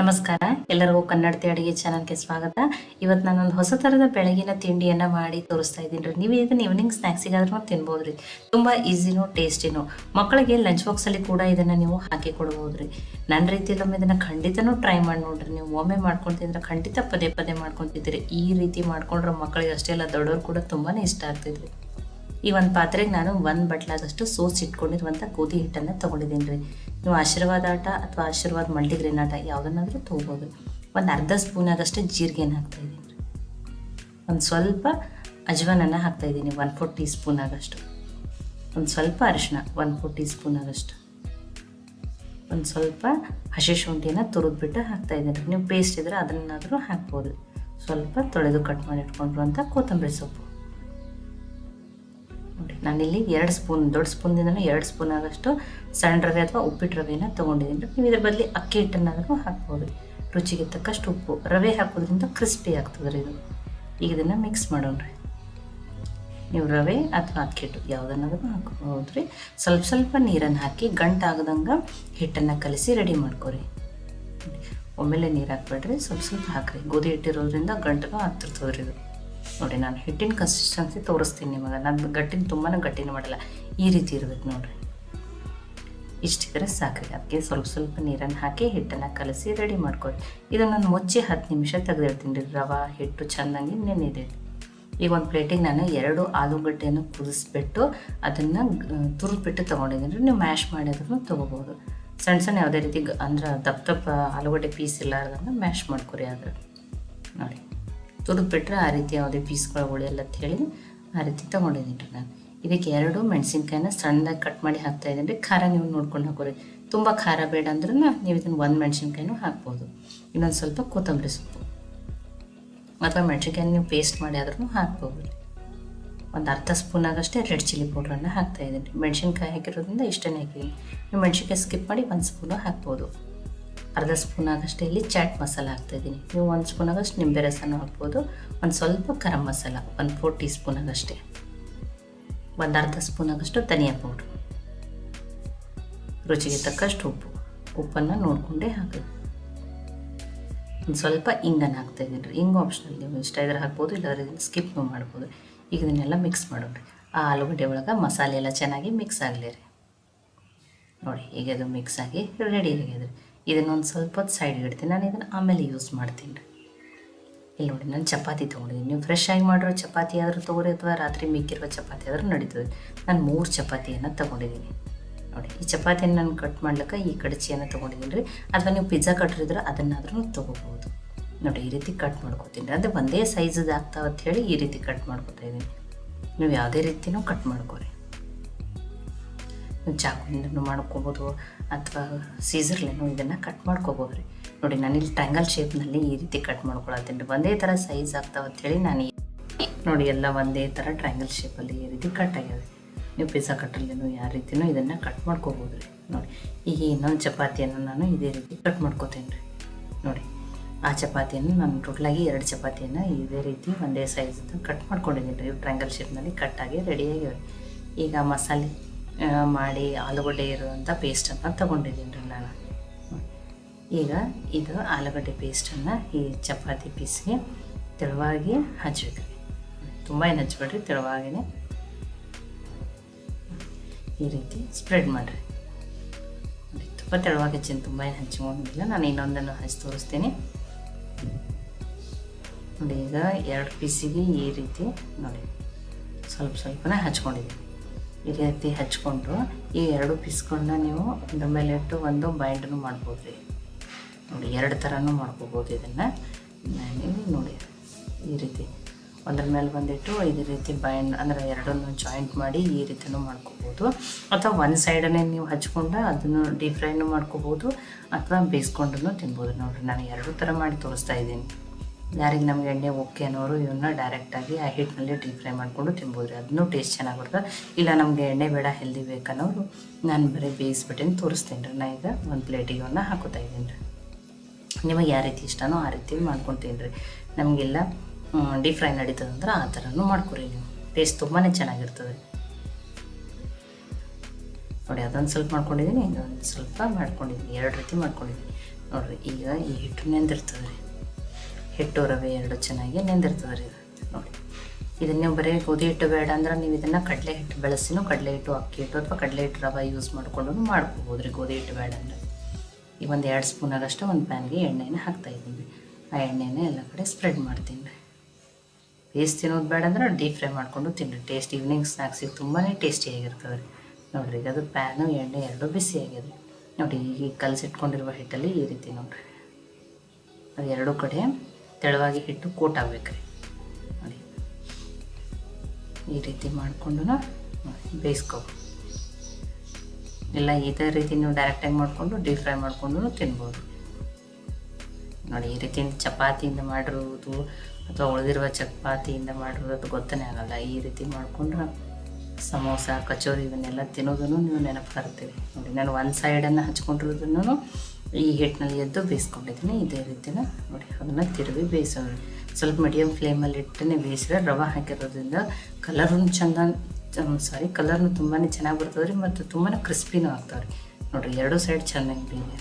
ನಮಸ್ಕಾರ. ಎಲ್ಲರಿಗೂ ಕನ್ನಡತಿ ಅಡುಗೆ ಚಾನಲ್ಗೆ ಸ್ವಾಗತ. ಇವತ್ತು ನಾನೊಂದು ಹೊಸ ಥರದ ಬೆಳಗಿನ ತಿಂಡಿಯನ್ನು ಮಾಡಿ ತೋರಿಸ್ತಾ ಇದ್ದೀನಿ ರೀ. ನೀವು ಇದನ್ನು ಈವ್ನಿಂಗ್ ಸ್ನ್ಯಾಕ್ಸಿಗಾದ್ರೂ ತಿನ್ಬೋದು ರೀ. ತುಂಬ ಈಸಿನೂ ಟೇಸ್ಟಿನೂ ಮಕ್ಕಳಿಗೆ ಲಂಚ್ ಬಾಕ್ಸಲ್ಲಿ ಕೂಡ ಇದನ್ನು ನೀವು ಹಾಕಿ ಕೊಡ್ಬೋದು ರೀ. ನನ್ನ ರೀತಿಯಲ್ಲಿ ಒಮ್ಮೆ ಇದನ್ನು ಖಂಡಿತನೂ ಟ್ರೈ ಮಾಡಿ ನೋಡ್ರಿ. ನೀವು ಒಮ್ಮೆ ಮಾಡ್ಕೊತಿದ್ರೆ ತಿಂದ್ರೆ ಖಂಡಿತ ಪದೇ ಪದೇ ಮಾಡ್ಕೊತಿದ್ರಿ ಈ ರೀತಿ ಮಾಡ್ಕೊಂಡ್ರೆ ಮಕ್ಕಳಿಗೆ ಅಷ್ಟೇ ಅಲ್ಲ, ದೊಡ್ಡವ್ರು ಕೂಡ ತುಂಬಾ ಇಷ್ಟ ಆಗ್ತಿದ್ರಿ ಈ ಒಂದು ಪಾತ್ರೆಗೆ ನಾನು ಒಂದು ಬಟ್ಲಾದಷ್ಟು ಸೋಸ್ ಇಟ್ಕೊಂಡಿರುವಂಥ ಗೋಧಿ ಹಿಟ್ಟನ್ನು ತೊಗೊಂಡಿದ್ದೀನಿ ರೀ. ನೀವು ಆಶೀರ್ವಾದ ಆಟ ಅಥವಾ ಆಶೀರ್ವಾದ ಮಲ್ಟಿಗ್ರೇನ್ ಆಟ ಯಾವುದನ್ನಾದರೂ ತೊಗೋಬೋದು. ಒಂದು ಅರ್ಧ ಸ್ಪೂನ್ ಆದಷ್ಟು ಜೀರಿಗೆನ ಹಾಕ್ತಾಯಿದ್ದೀನಿ ರೀ. ಒಂದು ಸ್ವಲ್ಪ ಅಜ್ವಾನನ್ನು ಹಾಕ್ತಾಯಿದ್ದೀನಿ ಒನ್ ಫೋರ್ ಟೀ ಸ್ಪೂನ್ ಆಗಷ್ಟು ಒಂದು ಸ್ವಲ್ಪ ಅರಿಶಿನ ಒನ್ ಫೋರ್ ಟೀ ಸ್ಪೂನ್ ಆಗಷ್ಟು ಒಂದು ಸ್ವಲ್ಪ ಹಸಿ ಶುಂಠಿನ ತುರಿದ್ಬಿಟ್ಟು ರೀ. ನೀವು ಪೇಸ್ಟ್ ಇದ್ದರೆ ಅದನ್ನಾದರೂ ಹಾಕ್ಬೋದು. ಸ್ವಲ್ಪ ತೊಳೆದು ಕಟ್ ಮಾಡಿ ಇಟ್ಕೊಂಡಿರುವಂಥ ಕೊತ್ತಂಬರಿ ಸೊಪ್ಪು. ನೋಡಿ ನಾನಿಲ್ಲಿ ಎರಡು ಸ್ಪೂನ್, ದೊಡ್ಡ ಸ್ಪೂನ್ದಿಂದಲೂ ಎರಡು ಸ್ಪೂನ್ ಆದಷ್ಟು ಸಣ್ಣ ರವೆ ಅಥವಾ ಉಪ್ಪಿಟ್ಟು ರವೆನ ತೊಗೊಂಡಿದ್ದೀನಿ. ನೀವು ಇದ್ರ ಬದಲು ಅಕ್ಕಿ ಹಿಟ್ಟನ್ನಾದರೂ ಹಾಕ್ಬೋದು. ರುಚಿಗೆ ತಕ್ಕಷ್ಟು ಉಪ್ಪು. ರವೆ ಹಾಕೋದ್ರಿಂದ ಕ್ರಿಸ್ಪಿ ಆಗ್ತದೆ ರೀ ಇದು. ಈಗ ಇದನ್ನು ಮಿಕ್ಸ್ ಮಾಡೋಣ್ರಿ ನೀವು ರವೆ ಅಥವಾ ಅಕ್ಕಿ ಹಿಟ್ಟು ಯಾವುದನ್ನಾದರೂ ಹಾಕ್ಬೋದು ರೀ. ಸ್ವಲ್ಪ ಸ್ವಲ್ಪ ನೀರನ್ನು ಹಾಕಿ ಗಂಟಾಗದಂಗೆ ಹಿಟ್ಟನ್ನು ಕಲಸಿ ರೆಡಿ ಮಾಡ್ಕೋರಿ. ಒಮ್ಮೆಲೆ ನೀರು ಹಾಕ್ಬೇಡ್ರಿ. ಸ್ವಲ್ಪ ಸ್ವಲ್ಪ ಹಾಕ್ರಿ. ಗೋಧಿ ಹಿಟ್ಟಿರೋದ್ರಿಂದ ಗಂಟು ಆಗ್ತಿರ್ತದ್ರಿ ಇದು. ನೋಡಿ, ನಾನು ಹಿಟ್ಟಿನ ಕನ್ಸಿಸ್ಟೆನ್ಸಿ ತೋರಿಸ್ತೀನಿ ನಿಮಗೆ. ನಾನು ಗಟ್ಟಿನ ತುಂಬಾ ಗಟ್ಟಿನ ಮಾಡಲ್ಲ. ಈ ರೀತಿ ಇರ್ಬೇಕು ನೋಡಿರಿ. ಇಷ್ಟಿದ್ರೆ ಸಾಕ್ರಿ. ಅದಕ್ಕೆ ಸ್ವಲ್ಪ ಸ್ವಲ್ಪ ನೀರನ್ನು ಹಾಕಿ ಹಿಟ್ಟನ್ನು ಕಲಸಿ ರೆಡಿ ಮಾಡ್ಕೊಳ್ಳಿ ಇದನ್ನು ನಾನು ಮುಚ್ಚಿ ಹತ್ತು ನಿಮಿಷ ತೆಗೆದಿಡ್ತೀನಿ ರೀ ರವೆ. ಹಿಟ್ಟು ಚೆನ್ನಾಗಿ ನೆನೆದಿದೆ ಈಗ ಒಂದು ಪ್ಲೇಟಿಗೆ ನಾನು ಎರಡು ಆಲೂಗಡ್ಡೆಯನ್ನು ಕುದಿಸ್ಬಿಟ್ಟು ಅದನ್ನು ತುರಿದ್ಬಿಟ್ಟು ತೊಗೊಂಡಿದ್ದೀನಿ ರೀ. ನೀವು ಮ್ಯಾಶ್ ಮಾಡಿದ್ರೂ ತೊಗೋಬೋದು. ಸಣ್ಣ ಸಣ್ಣ ಯಾವುದೇ ರೀತಿ ಅಂದ್ರೆ ದಪ್ಪ ದಪ್ಪ ಆಲೂಗಡ್ಡೆ ಪೀಸ್ ಇಲ್ಲಾರ್ದಂಗೆ ಮ್ಯಾಶ್ ಮಾಡ್ಕೊರಿ ಆದ್ರೆ. ನೋಡಿ. ತುರಿದ್ಬಿಟ್ರೆ ಆ ರೀತಿ ಯಾವುದೇ ಪೀಸ್ಗಳು ಉಳಿಯಲ್ಲ ಅಂತ ಹೇಳಿ ಆ ರೀತಿ ತೊಗೊಂಡಿದ್ದೀನಿ ರೀ ನಾನು. ಇದಕ್ಕೆ ಎರಡು ಮೆಣಸಿನ್ಕಾಯಿನ ಸಣ್ಣದಾಗಿ ಕಟ್ ಮಾಡಿ ಹಾಕ್ತಾ ಇದ್ದೀನಿ ರೀ. ಖಾರ ನೀವು ನೋಡ್ಕೊಂಡು ಹಾಕೋರಿ. ತುಂಬ ಖಾರ ಬೇಡ ಅಂದ್ರೂ ನೀವು ಇದನ್ನು ಒಂದು ಮೆಣಸಿನ್ಕಾಯಿನೂ ಹಾಕ್ಬೋದು. ಇನ್ನೊಂದು ಸ್ವಲ್ಪ ಕೊತ್ತಂಬರಿ ಸೊಪ್ಪು. ಅಥವಾ ಮೆಣಸಿನ್ಕಾಯಿ ನೀವು ಪೇಸ್ಟ್ ಮಾಡಿ ಆದ್ರೂ ಹಾಕ್ಬೋದು ಒಂದು ಅರ್ಧ ಸ್ಪೂನ್ ಆಗಷ್ಟೇ ರೆಡ್ ಚಿಲ್ಲಿ ಪೌಡ್ರನ್ನು ಹಾಕ್ತಾ ಇದ್ದೀನಿ ಮೆಣಸಿನ್ಕಾಯಿ ಹಾಕಿರೋದ್ರಿಂದ ಇಷ್ಟನೇ ಹಾಕಿದ್ದೀನಿ. ನೀವು ಮೆಣಸಿನ್ಕಾಯಿ ಸ್ಕಿಪ್ ಮಾಡಿ ಒಂದು ಸ್ಪೂನು ಹಾಕ್ಬೋದು. ಅರ್ಧ ಸ್ಪೂನ್ ಆಗಷ್ಟೇ ಇಲ್ಲಿ ಚಾಟ್ ಮಸಾಲ ಹಾಕ್ತಾಯಿದ್ದೀನಿ. ನೀವು ಒಂದು ಸ್ಪೂನ್ ಆಗಷ್ಟು ನಿಂಬೆ ರಸನೂ ಹಾಕ್ಬೋದು. ಒಂದು ಸ್ವಲ್ಪ ಗರಂ ಮಸಾಲ, ಒಂದು ಫೋರ್ ಟೀ ಸ್ಪೂನ್ ಆಗಷ್ಟೇ ಒಂದು ಅರ್ಧ ಸ್ಪೂನ್ ಆಗಷ್ಟು ಧನಿಯಾ ಪೌಡ್ರು. ರುಚಿಗೆ ತಕ್ಕಷ್ಟು ಉಪ್ಪು. ಉಪ್ಪನ್ನು ನೋಡಿಕೊಂಡೇ ಹಾಕಿ. ಒಂದು ಸ್ವಲ್ಪ ಇಂಗನ್ನು ಹಾಕ್ತಾಯಿದ್ದೀನಿ. ರೀ ಇಂಗು ಆಪ್ಷನಲ್ ನೀವು ಇಷ್ಟ ಇದ್ರೆ ಹಾಕ್ಬೋದು, ಇಲ್ಲಾಂದ್ರೆ ಇದನ್ನು ಸ್ಕಿಪ್ನು ಮಾಡ್ಬೋದು. ಈಗ ಇದನ್ನೆಲ್ಲ ಮಿಕ್ಸ್ ಮಾಡೋಣ್ರಿ ಆ ಆಲೂಗಡ್ಡೆ ಒಳಗೆ ಮಸಾಲೆ ಎಲ್ಲ ಚೆನ್ನಾಗಿ ಮಿಕ್ಸ್ ಆಗಲಿ ರೀ. ನೋಡಿ, ಈಗ ಅದು ಮಿಕ್ಸ್ ಆಗಿ ರೆಡಿ ಆಗಿದೆ ಇದನ್ನೊಂದು ಸ್ವಲ್ಪ ಹೊತ್ತು ಸೈಡ್ಗೆ ಇಡ್ತೀನಿ. ನಾನು ಇದನ್ನು ಆಮೇಲೆ ಯೂಸ್ ಮಾಡ್ತೀನಿ ರೀ. ಇಲ್ಲಿ ನೋಡಿ, ನಾನು ಚಪಾತಿ ತೊಗೊಂಡಿದ್ದೀನಿ ನೀವು ಫ್ರೆಶ್ ಆಗಿ ಮಾಡಿರೋ ಚಪಾತಿ ಆದರೂ ತೊಗೊರಿ ಅಥವಾ ರಾತ್ರಿ ಮಿಕ್ಕಿರುವ ಚಪಾತಿ ಆದರೂ ನಡೀತದೆ. ನಾನು ಮೂರು ಚಪಾತಿಯನ್ನು ತೊಗೊಂಡಿದ್ದೀನಿ ನೋಡಿ, ಈ ಚಪಾತಿಯನ್ನು ನಾನು ಕಟ್ ಮಾಡ್ಲಿಕ್ಕೆ ಈ ಕಡಚಿಯನ್ನು ತೊಗೊಂಡಿದ್ದೀನಿ ರೀ. ಅಥವಾ ನೀವು ಪಿಜ್ಜಾ ಕಟ್ರಿದ್ರೆ ಅದನ್ನಾದ್ರೂ ತೊಗೋಬೋದು ನೋಡಿ, ಈ ರೀತಿ ಕಟ್ ಮಾಡ್ಕೋತೀನಿ ರೀ. ಅಂದರೆ ಒಂದೇ ಸೈಜದ್ದು ಆಗ್ತಾವಂತ ಹೇಳಿ ಈ ರೀತಿ ಕಟ್ ಮಾಡ್ಕೊತಾ ಇದ್ದೀನಿ ನೀವು ಯಾವುದೇ ರೀತಿನೂ ಕಟ್ ಮಾಡ್ಕೊರಿ. ಚಾಕುವಿಂದನೂ ಮಾಡ್ಕೋಬೋದು ಅಥವಾ ಸೀಸರ್ಲೇನು ಇದನ್ನು ಕಟ್ ಮಾಡ್ಕೋಬೋದು ರೀ. ನೋಡಿ ನಾನಿಲ್ಲಿ ಟ್ಯಾಂಗಲ್ ಶೇಪ್ನಲ್ಲಿ ಈ ರೀತಿ ಕಟ್ ಮಾಡ್ಕೊಳತ್ತೀನಿ ರೀ. ಒಂದೇ ಥರ ಸೈಜ್ ಆಗ್ತಾವ ಅಂಥೇಳಿ ನಾನು ನೋಡಿ, ಎಲ್ಲ ಒಂದೇ ಥರ ಟ್ರ್ಯಾಂಗಲ್ ಶೇಪಲ್ಲಿ ಈ ರೀತಿ ಕಟ್ ಆಗಿದೆ ನೀವು ಪಿಜ್ಜಾ ಕಟ್ಟರ್ಲೇನು ಯಾವ ರೀತಿನೂ ಇದನ್ನು ಕಟ್ ಮಾಡ್ಕೋಬೋದು ರೀ. ನೋಡಿ, ಈಗ ಇನ್ನೊಂದು ಚಪಾತಿಯನ್ನು ನಾನು ಇದೇ ರೀತಿ ಕಟ್ ಮಾಡ್ಕೋತೀನಿ ರೀ. ನೋಡಿ, ಆ ಚಪಾತಿಯನ್ನು ನಾನು ಟೋಟಲಾಗಿ ಎರಡು ಚಪಾತಿಯನ್ನು ಇದೇ ರೀತಿ ಒಂದೇ ಸೈಜ್ ಕಟ್ ಮಾಡ್ಕೊಂಡಿದ್ದೀನಿ ರೀ. ಟ್ರ್ಯಾಂಗಲ್ ಶೇಪ್ನಲ್ಲಿ ಕಟ್ಟಾಗಿ ರೆಡಿಯಾಗಿವೆ ಈಗ ಮಸಾಲೆ ಮಾಡಿ ಆಲೂಗಡ್ಡೆ ಇರುವಂಥ ಪೇಸ್ಟನ್ನು ತಗೊಂಡಿದ್ದೀನಿ ರೀ ನಾನು. ಈಗ ಇದು ಆಲೂಗಡ್ಡೆ ಪೇಸ್ಟನ್ನು ಈ ಚಪಾತಿ ಪೀಸ್ಗೆ ತೆಳುವಾಗಿ ಹಚ್ಬೇಕು ತುಂಬ ಏನು ಹಚ್ಬೇಡ್ರಿ ತೆಳುವಾಗಿನೇ. ಈ ರೀತಿ ಸ್ಪ್ರೆಡ್ ಮಾಡಿರಿ. ತುಂಬ ತೆಳುವಾಗಿ ಹಚ್ಚಿನ ತುಂಬ ಏನು ಹಚ್ಕೊಂಡಿಲ್ಲ. ನಾನು ಇನ್ನೊಂದನ್ನು ಹಚ್ಚಿ ತೋರಿಸ್ತೀನಿ. ನೋಡಿ, ಈಗ ಎರಡು ಪೀಸಿಗೆ ಈ ರೀತಿ ನೋಡಿ, ಸ್ವಲ್ಪ ಸ್ವಲ್ಪನೇ ಹಚ್ಕೊಂಡಿದ್ದೀನಿ. ಈ ರೀತಿ ಹಚ್ಕೊಂಡು ಈ ಎರಡು ಪೀಸ್ಗಳನ್ನ ನೀವು ಒಂದ್ರ ಮೇಲೆ ಇಟ್ಟು ಒಂದು ಬೈಂಡನ್ನು ಮಾಡ್ಬೋದು ರೀ. ನೋಡಿ, ಎರಡು ಥರನೂ ಮಾಡ್ಕೋಬೋದು ಇದನ್ನು. ನೀವು ನೋಡಿ, ಈ ರೀತಿ. ಒಂದ್ರ ಮೇಲೆ ಬಂದಿಟ್ಟು ಇದೇ ರೀತಿ ಬೈಂಡ್, ಅಂದರೆ ಎರಡನ್ನು ಜಾಯಿಂಟ್ ಮಾಡಿ ಈ ರೀತಿನೂ ಮಾಡ್ಕೋಬೋದು. ಅಥವಾ ಒಂದು ಸೈಡನ್ನೇ ನೀವು ಹಚ್ಕೊಂಡು ಅದನ್ನು ಡೀಪ್ ಫ್ರೈನು ಮಾಡ್ಕೋಬೋದು, ಅಥವಾ ಬೇಯಿಸ್ಕೊಂಡು ತಿನ್ಬೋದು. ನೋಡಿರಿ, ನಾನು ಎರಡು ಥರ ಮಾಡಿ ತೋರಿಸ್ತಾ ಇದ್ದೀನಿ. ಯಾರಿಗೆ ನಮಗೆ ಎಣ್ಣೆ ಓಕೆ ಅನ್ನೋರು ಇವನ್ನ ಡೈರೆಕ್ಟಾಗಿ ಆ ಹಿಟ್ಟಿನಲ್ಲಿ ಡೀಪ್ ಫ್ರೈ ಮಾಡಿಕೊಂಡು ತಿನ್ಬೋದು ರೀ ಅದನ್ನೂ ಟೇಸ್ಟ್ ಚೆನ್ನಾಗಿರ್ತದೆ ಇಲ್ಲ ನಮಗೆ ಎಣ್ಣೆ ಬೇಡ ಹೆಲ್ದಿ ಬೇಕನ್ನೋರು ನಾನು ಬರೀ ಬೇಯಿಸ್ಬಿಟ್ಟಿನ ತೋರಿಸ್ತೀನಿ ರೀ. ನಾ ಈಗ ಒಂದು ಪ್ಲೇಟಿಗೆ ಇವನ್ನ ಹಾಕೋತಾ ಇದ್ದೀನಿ ರೀ. ನಿಮಗೆ ಯಾವ ರೀತಿ ಇಷ್ಟನೋ ಆ ರೀತಿ ಮಾಡ್ಕೊತೀನಿ ರೀ. ನಮಗೆಲ್ಲ ಡೀಪ್ ಫ್ರೈ ನಡೀತದಂದ್ರೆ ಆ ಥರನೂ ಮಾಡ್ಕೊರಿ ನೀವು. ಟೇಸ್ಟ್ ತುಂಬಾ ಚೆನ್ನಾಗಿರ್ತದೆ. ನೋಡಿ, ಅದೊಂದು ಸ್ವಲ್ಪ ಮಾಡ್ಕೊಂಡಿದ್ದೀನಿ ಇನ್ನೊಂದು ಸ್ವಲ್ಪ ಮಾಡ್ಕೊಂಡಿದ್ದೀನಿ ಎರಡು ರೀತಿ ಮಾಡ್ಕೊಂಡಿದ್ದೀನಿ ನೋಡಿರಿ, ಈಗ ಈ ಹಿಟ್ಟು ನೆಂದಿರ್ತದೆ ರೀ. ಹಿಟ್ಟು ರವೆ ಎರಡು ಚೆನ್ನಾಗಿ ನೆಂದಿರ್ತದೆ ರೀ ನೋಡಿ. ಇದನ್ನ ನೀವು ಬರೀ ಗೋಧಿ ಹಿಟ್ಟು ಬೇಡ ಅಂದ್ರೆ ನೀವು ಇದನ್ನು ಕಡಲೆ ಹಿಟ್ಟು ಬೆಳೆಸಿನೂ ಕಡಲೆ ಹಿಟ್ಟು, ಅಕ್ಕಿ ಹಿಟ್ಟು ಅಥವಾ ಕಡಲೆ ಹಿಟ್ಟು ರವೆ ಯೂಸ್ ಮಾಡಿಕೊಂಡು ಮಾಡ್ಕೋಬೋದು ರೀ ಗೋಧಿ ಹಿಟ್ಟು ಬೇಡ ಅಂದರೆ. ಈ ಒಂದು ಎರಡು ಸ್ಪೂನ್ ಆಗಷ್ಟು ಒಂದು ಪ್ಯಾನ್ಗೆ ಎಣ್ಣೆನ ಹಾಕ್ತಾ ಇದ್ದೀನಿ ಆ ಎಣ್ಣೆನ ಎಲ್ಲ ಕಡೆ ಸ್ಪ್ರೆಡ್ ಮಾಡ್ತೀನಿ ರೀ. ಬೇಸ್ ತಿನ್ನೋದು ಬೇಡ ಅಂದ್ರೆ ಡೀಪ್ ಫ್ರೈ ಮಾಡ್ಕೊಂಡು ತಿನ್ನಿರಿ ಟೇಸ್ಟ್ ಈವ್ನಿಂಗ್ ಸ್ನ್ಯಾಕ್ಸಿಗೆ ತುಂಬಾ ಟೇಸ್ಟಿಯಾಗಿರ್ತವೆ ರೀ. ನೋಡಿರಿ, ಈಗ ಅದು ಪ್ಯಾನು ಎಣ್ಣೆ ಎರಡು ಬಿಸಿ ಆಗಿದೆ ನೋಡಿ, ಈಗ ಕಲಸಿಟ್ಕೊಂಡಿರುವ ಹಿಟ್ಟಲ್ಲಿ ಈ ರೀತಿ ನೋಡಿರಿ. ಅದು ಎರಡೂ ಕಡೆ ತೆಳುವಾಗಿ ಹಿಟ್ಟು ಕೋಟ್ ಆಗ್ಬೇಕ್ರಿ. ನೋಡಿ. ಈ ರೀತಿ ಮಾಡಿಕೊಂಡು ಬೇಯಿಸ್ಕೋ ಇಲ್ಲ ಇದೇ ರೀತಿ ನೀವು ಡೈರೆಕ್ಟಾಗಿ ಮಾಡಿಕೊಂಡು ಡೀಪ್ ಫ್ರೈ ಮಾಡಿಕೊಂಡು ತಿನ್ಬೋದು. ನೋಡಿ, ಈ ರೀತಿ ಚಪಾತಿಯಿಂದ ಮಾಡಿರುವುದು ಅಥವಾ ಉಳಿದಿರುವ ಚಪಾತಿಯಿಂದ ಮಾಡಿರೋದು ಗೊತ್ತನೇ ಆಗಲ್ಲ. ಈ ರೀತಿ ಮಾಡಿಕೊಂಡ್ರೆ ಸಮೋಸ, ಕಚೋರಿ ಇವನ್ನೆಲ್ಲ ತಿನ್ನೋದನ್ನು ನೀವು ನೆನಪು ಬರ್ತೀವಿ ನೋಡಿ, ನಾನು ಒಂದು ಸೈಡನ್ನು ಹಚ್ಕೊಂಡಿರೋದನ್ನು ಈ ಹಿಟ್ಟಿನಲ್ಲಿ ಎದ್ದು ಬೇಯಿಸ್ಕೊಂಡಿದ್ದೀನಿ ಇದೇ ರೀತಿನ ನೋಡಿ, ಅದನ್ನು ತಿರುವಿ ಬೇಯಿಸೋಣ. ಸ್ವಲ್ಪ ಮೀಡಿಯಮ್ ಫ್ಲೇಮಲ್ಲಿ ಇಟ್ಟನೆ ಬೇಯಿಸಿದ್ರೆ ರವೆ ಹಾಕಿರೋದ್ರಿಂದ ಕಲರೂ ಚೆಂದ ಸಾರಿ ಕಲರ್ನು ತುಂಬಾ ಚೆನ್ನಾಗಿ ಬರ್ತದೆ ರೀ ಮತ್ತು ತುಂಬಾ ಕ್ರಿಸ್ಪಿನೂ ಆಗ್ತಾವೆ ರೀ. ನೋಡಿರಿ, ಎರಡೂ ಸೈಡ್ ಚೆನ್ನಾಗಿ ಬೇಯಿದೆ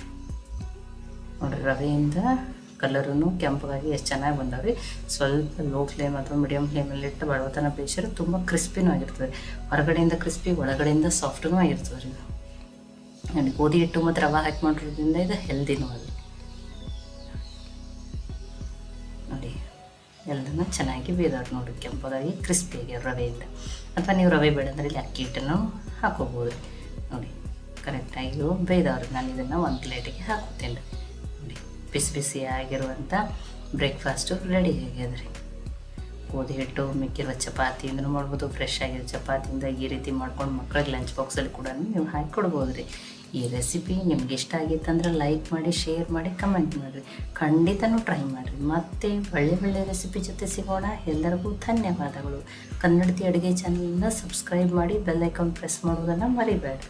ನೋಡಿರಿ, ರವೆಯಿಂದ ಕಲರೂ ಕೆಂಪಗಾಗಿ ಎಷ್ಟು ಚೆನ್ನಾಗಿ ಬಂದಾವೆ ಸ್ವಲ್ಪ ಲೋ ಫ್ಲೇಮ್ ಅಥವಾ ಮೀಡಿಯಮ್ ಫ್ಲೇಮಲ್ಲಿ ಇಟ್ಟು ಬಡವತನ ಬೇಯಿಸಿದ್ರೆ ತುಂಬ ಕ್ರಿಸ್ಪಿನೂ ಆಗಿರ್ತದೆ ಹೊರಗಡೆಯಿಂದ ಕ್ರಿಸ್ಪಿ ಒಳಗಡೆಯಿಂದ ಸಾಫ್ಟೂ ಆಗಿರ್ತದೆ ರೀ. ನೋಡಿ ಗೋಧಿ ಹಿಟ್ಟು ಮತ್ತು ರವೆ ಹಾಕಿ ಮಾಡಿರೋದ್ರಿಂದ ಇದು ಹೆಲ್ದಿನೂ ಅದು ನೋಡಿ ಎಲ್ಲನೂ ಚೆನ್ನಾಗಿ ಬೇಯ್ದವ್ರು ನೋಡಿ ಕೆಂಪಗಾಗಿ ಕ್ರಿಸ್ಪಿಯಾಗಿ ರವೆಯಿಂದ. ಅಥವಾ ನೀವು ರವೆ ಬೇಡ ಅಂದರೆ ಇಲ್ಲಿ ಅಕ್ಕಿ ಹಿಟ್ಟನ್ನು ಹಾಕೋಬೋದು. ನೋಡಿ ಕರೆಕ್ಟಾಗಿ ಇವು ನಾನು ಇದನ್ನು ಒಂದು ಪ್ಲೇಟಿಗೆ ಹಾಕೋತೇನೆ ನೋಡಿ, ಬಿಸಿ ಬಿಸಿ ಆಗಿರುವಂಥ ಬ್ರೇಕ್ಫಾಸ್ಟು ರೆಡಿ ಆಗ್ಯದ ರೀ ಗೋಧಿ ಹಿಟ್ಟು, ಮಿಕ್ಕಿರುವ ಚಪಾತಿಯಿಂದನೂ ಮಾಡ್ಬೋದು ಫ್ರೆಶ್ ಆಗಿರೋ ಚಪಾತಿಯಿಂದ ಈ ರೀತಿ ಮಾಡ್ಕೊಂಡು ಮಕ್ಕಳಿಗೆ ಲಂಚ್ ಬಾಕ್ಸಲ್ಲಿ ಕೂಡ ನೀವು ಹಾಕಿ ಕೊಡ್ಬೋದು ರೀ ಈ ರೆಸಿಪಿ ನಿಮ್ಗೆ ಇಷ್ಟ ಆಗಿತ್ತಂದ್ರೆ ಲೈಕ್ ಮಾಡಿ ಶೇರ್ ಮಾಡಿ ಕಮೆಂಟ್ ಮಾಡಿರಿ. ಖಂಡಿತನೂ ಟ್ರೈ ಮಾಡಿರಿ. ಮತ್ತೆ ಒಳ್ಳೆ ಒಳ್ಳೆ ರೆಸಿಪಿ ಜೊತೆ ಸಿಗೋಣ. ಎಲ್ಲರಿಗೂ ಧನ್ಯವಾದಗಳು. ಕನ್ನಡತಿ ಅಡುಗೆ ಚಾನಲ್ನ ಸಬ್ಸ್ಕ್ರೈಬ್ ಮಾಡಿ ಬೆಲ್ ಐಕಾನ್ ಪ್ರೆಸ್ ಮಾಡೋದನ್ನು ಮರಿಬೇಡಿ